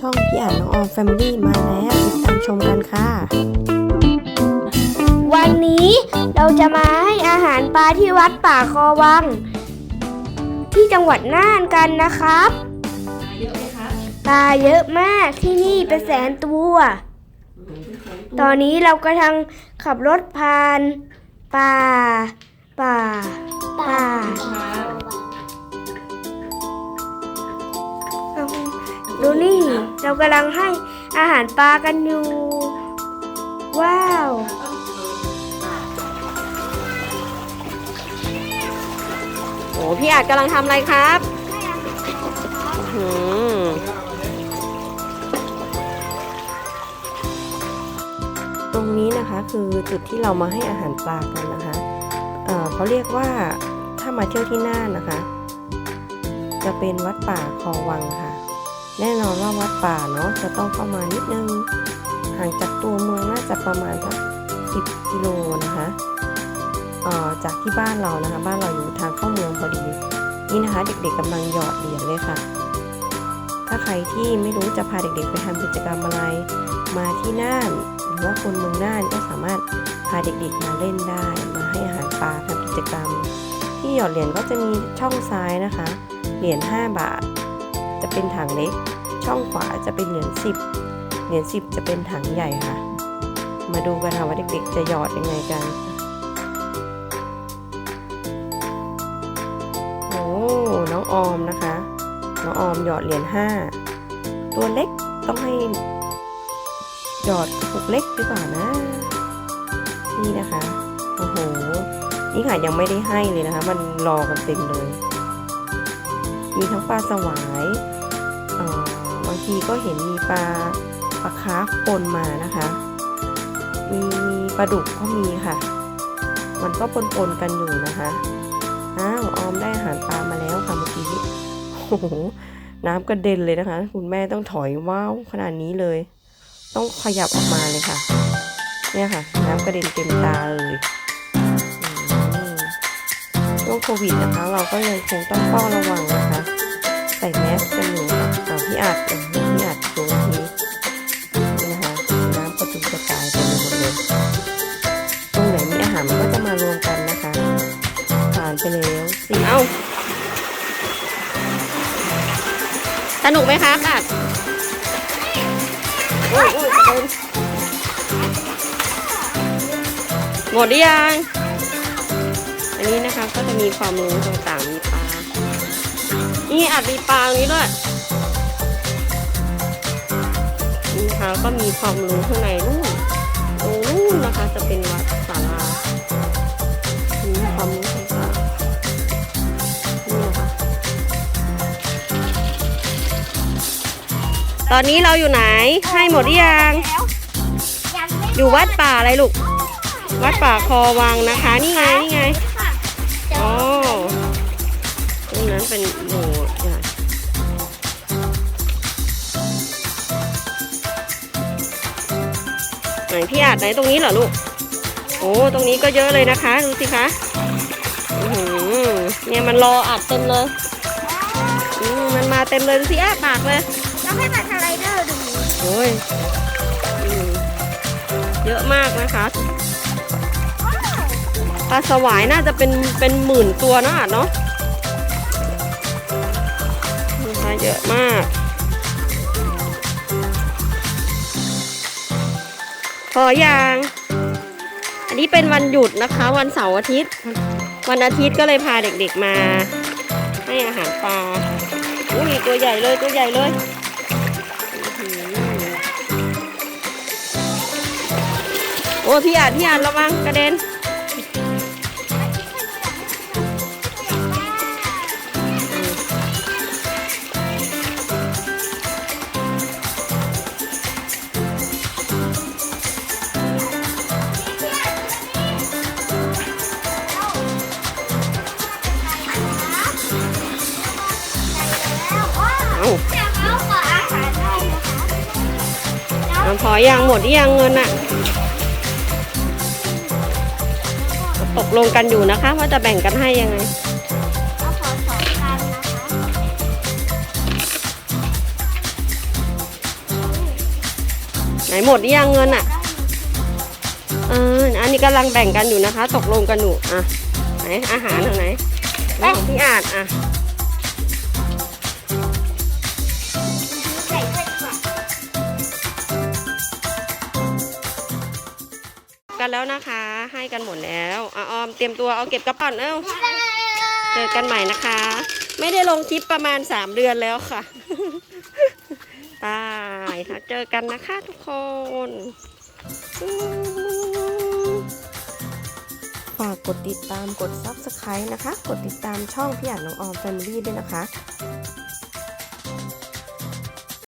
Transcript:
ช่องพี่อ่านน้องออมแฟมิลี่มาแล้วติดตามชมกันค่ะ วันนี้เราจะมาให้อาหารปลาที่วัดป่าคอวัง ที่จังหวัดน่านกันนะครับเยอะไหมคะปลาเยอะมากที่นี่เป็นแสนตัว ตอนนี้เรากำลังขับรถผ่านป่าป่าป่าเอา นี่ เรากำลังให้อาหารปลากันอยู่ ว้าว โอ้พี่อาจกำลังทำอะไรครับอื้อหือตรงนี้นะคะคือจุดที่เรามาให้อาหารปลากันนะคะเเขาเรียกว่าถ้ามาเที่ยวที่น่านนะคะ จะเป็นวัดป่าคอวังค่ะ แน่นอนว่าวัดป่าเนาะจะต้องเข้ามานิดนึง ห่างจากตัวเมืองน่าจะประมาณสัก10กิโลนะคะเอ่อจากที่บ้านเรานะคะ บ้านเราอยู่ทางเข้าเมืองพอดี นี่นะคะ เด็กๆกำลังหยอดเหรียญเลยค่ะ ถ้าใครที่ไม่รู้จะพาเด็กๆไปทำกิจกรรมอะไร มาที่น่านหรือว่าคนเมืองน่านก็สามารถพาเด็กๆมาเล่นได้ มาให้อาหารปลาทำกิจกรรม ที่หยอดเหรียญก็จะมีช่องซ้ายนะคะ เหรียญ5บาท จะเป็นถังเล็ก ช่องขวาจะเป็นเหรียญ10เหรียญ10จะเป็นถังใหญ่ค่ะ มาดูกันค่ะว่าเด็กๆจะหยอดยังไงกันโอ้น้องออมนะคะ น้องออมหยอดเหรียญห้าตัวเล็กต้องให้หยอดกระปุกเล็กดีกว่านะ นี่นะคะโอ้โหนี่ค่ะยังไม่ได้ให้เลยนะคะ มันรอกันเต็มเลย มีทั้งปลาสวายเอ่อางทีก็เห็นมีปลาปลาคาร์ฟปนมานะคะ มีปลาดุกก็มีค่ะ มันก็ปนๆกันอยู่นะคะอ้าวออมได้อาหารปลามาแล้วค่ะเมื่อกี้โอ้โหน้ำกระเด็นเลยนะคะ คุณแม่ต้องถอยว้าวขนาดนี้เลย ต้องขยับออกมาเลยค่ะ เนี่ยค่ะ น้ำกระเด็นเต็มตาเลยช่วงโควิดนะคะ เราก็ยังคงต้องเฝ้าระวังนะคะ ใส่แมสกันอยู่ค่ะอ่า พี่อาจเออพี่อาจดูทีนี่นะคะน้ำกระจุกกระจายเต็มไปหมดเลยตรงไหนมีอาหารมันก็จะมารวมกันนะคะ ผ่านไปแล้วสี่เอ้าสนุกไหมคะกัดโอ้ยโอ้ยกระเด็นหมดหรือยังอันนี้นะคะก็จะมีความรู้ต่างๆมีปลา นี่อาจมีปลาตรงนี้ด้วย นี่นะคะก็มีความรู้ข้างในนู่นตรงนู่นนะคะ จะเป็นวัดศาลามีความรู้ต่างๆนี่นะคะตอนนี้เราอยู่ไหนให้หมดหรือยังยังไม่อยู่วัดป่าอะไรลูก วัดป่าคอวังนะคะ นี่ไงนี่ไงค่ะอ๋อตรงนั้นเป็นโบสถ์ พี่อาจไหนตรงนี้เหรอลูก โอ้ตรงนี้ก็เยอะเลยนะคะ ดูสิคะอื้อหือเนี่ยมันรออัดเต็มเลยอืมมันมาเต็มเลยดูสิอ้าปากเลยเราให้มาสไลเดอร์ดูโอ้ยอืมเยอะมากนะคะปลาสวายน่าจะเป็นเป็นหมื่นตัวเนอะอาจเนาะนะคะเยอะมาก พออยาง อันนี้เป็นวันหยุดนะคะ วันเสาร์อาทิตย์ วันอาทิตย์ก็เลยพาเด็กๆมา ให้อาหารปลาอุ้ยตัวใหญ่เลยตัวใหญ่เลยโอ้พี่อาจพี่อาจระวังกระเด็น เอาพอยังหมดหรือยังเงินอะตกลงกันอยู่นะคะ ว่าจะแบ่งกันให้ยังไงเอาขอสองพันนะคะนหมดหรือยังเงินอะเอออันนี้กำลังแบ่งกันอยู่นะคะ ตกลงกันอยู่อะไหนอาหารทางไหนนี่ของพี่อาจอะ กันแล้วนะคะ ให้กันหมดแล้วอะออมเตรียมตัวเอาเก็บกระเป๋าเอ้าเจอกันใหม่นะคะ ไม่ได้ลงคลิปประมาณ3เดือนแล้วค่ะตายค่ะเจอกันนะคะทุกคน ฝากกดติดตามกด Subscribe นะคะ กดติดตามช่องพี่อ่านน้องออม Family ด้วยนะคะ